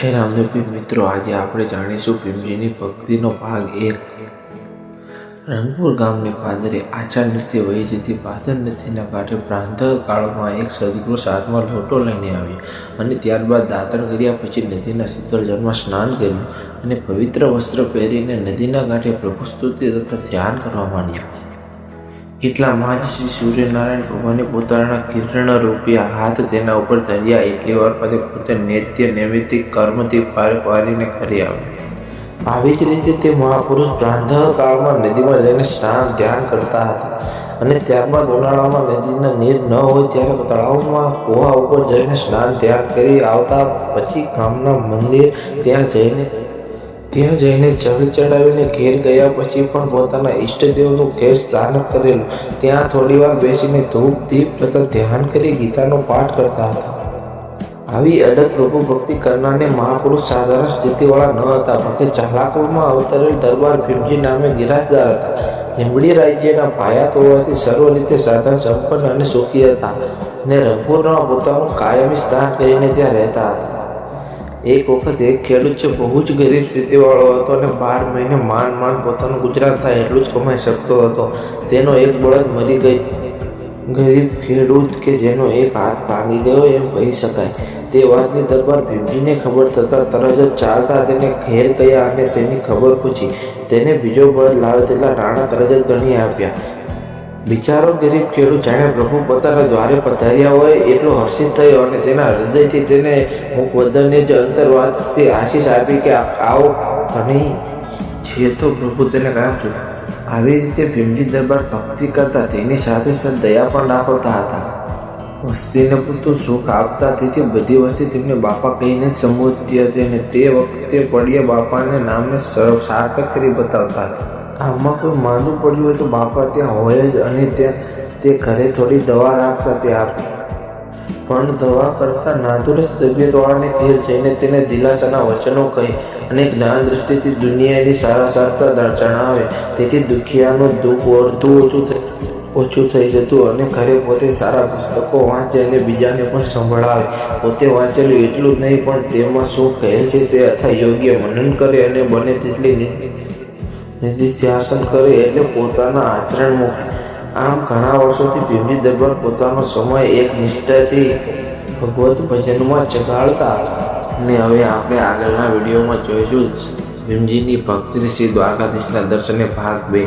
જય રામદેવ મિત્રો, આજે આપણે જાણીશું ભીમજીની ભક્તિનો ભાગ એક. રંગપુર ગામની પાદરે આચાર નૃત્ય વહી જતી પાદર નદીના કાંઠે પ્રાંત કાળમાં એક સદગુરુ સાથમાં લોટો લઈને આવ્યો અને ત્યારબાદ દાતણ કર્યા પછી નદીના શીતળ જળમાં સ્નાન કર્યું અને પવિત્ર વસ્ત્ર પહેરીને નદીના કાંઠે પ્રભુસ્તુતિ તથા ધ્યાન કરવા માંડ્યા. એટલામાં જ શ્રી સૂર્યનારાયણ ભગવાને પોતાના કિરણ રૂપી હાથ તેના ઉપર ધર્યા. એટલી વાર પછી પોતે નિત્ય નૈમિત્તિક કર્મથી પાર પારીને ખરી આવ્યો. આવી જ રીતે તે મહાપુરુષ પ્રાંતઃ કાળમાં નદીમાં જઈને સ્નાન ધ્યાન કરતા હતા. અને ત્યારબાદ ઉનાળામાં નદીના નીર ન હોય ત્યારે તળાવમાં કુવા ઉપર જઈને સ્નાન ધ્યાન કરી આવતા પછી ગામના મંદિર ત્યાં જઈને ત્યાં જઈને જળ ચડાવીને ઘેર ગયા પછી પણ પોતાના ઈષ્ટદેવનું ઘેર સ્નાન કરેલું. ત્યાં થોડીવાર બેસીને ધૂપ, દીપ તથા ધ્યાન કરી ગીતાનો પાઠ કરતા હતા. આવી અડગ પ્રભુ ભક્તિ કરનારને મહાપુરુષ સાધારણ સ્થિતિવાળા ન હતા. પણ તે ચાલાકોમાં અવતરેલ દરબાર ભીમજી નામે ગિરાજદાર હતા. લીંબડી રાજ્યના પાયાત હોવાથી સર્વ રીતે સાધન સંપન્ન અને સુખી હતા. અને રંગપુરમાં પોતાનું કાયમી સ્થાન કરીને ત્યાં રહેતા હતા. એક વખત એક ખેડૂત છે, બહુ જ ગરીબ સ્થિતિવાળો હતો અને બાર મહિને માંડ માંડ પોતાનું ગુજરાત થાય એટલું જ કમાઈ શકતો હતો. તેનો એક બળદ મરી ગઈ. ગરીબ ખેડૂત કે જેનો એક હાથ ભાંગી ગયો એમ કહી શકાય. તે વાતની દરબાર ભીમજીને ખબર થતાં તરત જ ચાલતા તેને ઘેર ગયા અને તેની ખબર પૂછી. તેને બીજો બળદ લાવે તેટલા રાણા તરત જ ગણી આપ્યા. બિચારો ગરીબ ખેડૂત જાણે પ્રભુ પોતાના દ્વારે પધાર્યા હોય એટલો હર્ષિત થયો અને તેના હૃદયથી તેને મુખ વદનને જ અંતરવાતથી આશીષ આપી કે આવો ધણી છે તો પ્રભુ તેને કામ છું આવી રીતે ભીમજી દરબાર ભક્તિ કરતા તેની સાથે સાથે દયા પણ દાખવતા હતા. વસ્તીને પૂરતું સુખ આપતા તેથી બધી વસ્તી તેમને બાપા કહીને સંબોધતી હતી અને તે વખતે પડિયા બાપાને નામને સાર્થક કરી બતાવતા હતા. ગામમાં કોઈ માંદું પડ્યું હોય તો બાપા ત્યાં હોય જ અને ત્યાં તે ઘરે થોડી દવા રાખતા તે આપી. પણ દવા કરતા નાદુરસ્ત તબિયતવાળાને ઘેર જઈને તેને દિલાસાના વચનો કહી અને જ્ઞાન દૃષ્ટિથી દુનિયાની સારા સારતા જણાવે. તેથી દુખિયાનું દુઃખ અડધું ઓછું થઈ ઓછું થઈ જતું અને ઘરે પોતે સારા પુસ્તકો વાંચે અને બીજાને પણ સંભળાવે. પોતે વાંચેલું એટલું જ નહીં પણ તેમાં શું કહે છે તે અથવા યોગ્ય મનન કરે અને બને તેટલી નિધિધ્યાસન કરે એટલે પોતાના આચરણ મૂકે આમ ઘણા વર્ષોથી ભીમની દરબાર પોતાનો સમય એક નિષ્ઠાથી ભગવત ભજનમાં ચગાડતા અને હવે આપણે આગળના વિડીયોમાં જોઈશું ભીમજીની ભક્તિ શ્રી દ્વારકાધીશના દર્શને ભાગ બે.